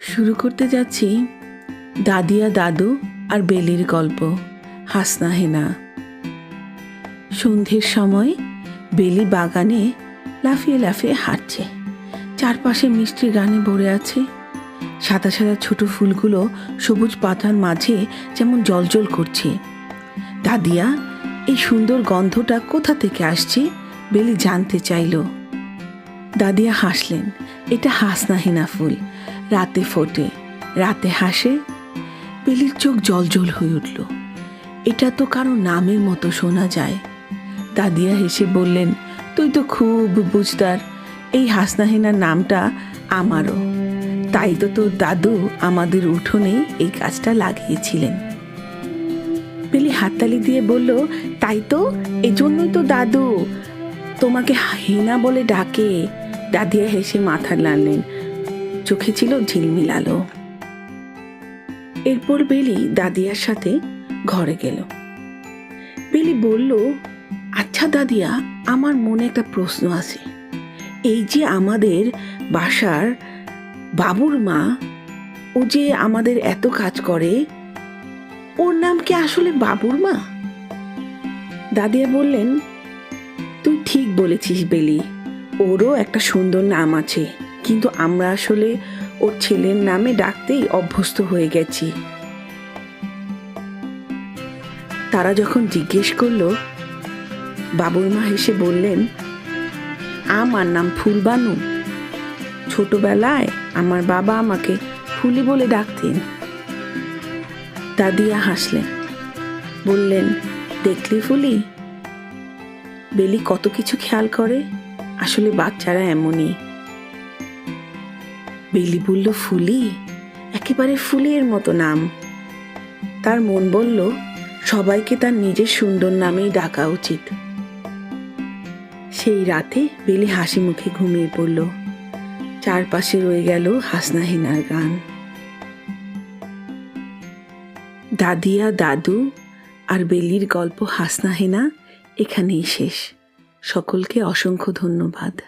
শুরু করতে যাচ্ছি দাদিয়া দাদু আর বেলির গল্প, হাসনা হেনা। সন্ধ্যের সময় বেলি বাগানে লাফিয়ে লাফিয়ে হাঁটছে। চারপাশে মিষ্টি গানে ভরে আছে। সাদা সাদা ছোট ফুলগুলো সবুজ পাতার মাঝে যেমন জলজল করছে। দাদিয়া, এই সুন্দর গন্ধটা কোথা থেকে আসছে? বেলি জানতে চাইলো। দাদিয়া হাসলেন, এটা হাসনাহিনা ফুল। রাতে ফোটে, রাতে হাসে। বেলির চোখ জলজল হয়ে উঠল। এটা তো কারও নামের মতো শোনা যায়। দাদিয়া হেসে বললেন, তুই তো খুব বুঝদার। এই হাসনাহিনার নামটা আমারও। তাই তো তোর দাদু আমাদের উঠোনে এই গাছটা লাগিয়েছিলেন। বেলি হাততালি দিয়ে বলল, তাই তো, এজন্যই তো দাদু তোমাকে হেনা বলে ডাকে। দাদিয়া হেসে মাথা নাড়লেন। চোখে ছিল ঝিলমিল আলো। এরপর বেলি দাদিয়ার সাথে ঘরে গেল। বেলি বলল আচ্ছা দাদিয়া, আমার মনে একটা প্রশ্ন আছে। এই যে আমাদের বাসার বাবুর মা, ও যে আমাদের এত কাজ করে, ওর নাম কি আসলে বাবুর মা? দাদিয়া বললেন, তুই ঠিক বলেছিস বেলি, ওরও একটা সুন্দর নাম আছে। কিন্তু আমরা আসলে ওর ছেলের নামে ডাকতেই অভ্যস্ত হয়ে গেছি। তারা যখন জিজ্ঞেস করল বাবুর মা হেসে বললেন, আমার নাম ফুলবানু। ছোটবেলায় আমার বাবা আমাকে ফুলি বলে ডাকতেন। দাদিয়া হাসলেন। বললেন, দেখলি ফুলি? বেলি কত কিছু খেয়াল করে, আসলে বাচ্চারা এমনই। বেলি বলল ফুলি, একেবারে ফুলের মতো নাম। তার মন বলল, সবাইকে তার নিজের সুন্দর নামেই ডাকা উচিত। সেই রাতে বেলি হাসি মুখে ঘুমিয়ে পড়ল। চারপাশে রয়ে গেল হাসনাহিনার গান। দাদিয়া, দাদু আর বেলির গল্প হাসনাহেনা এখানেই শেষ। সকলকে অসংখ্য ধন্যবাদ।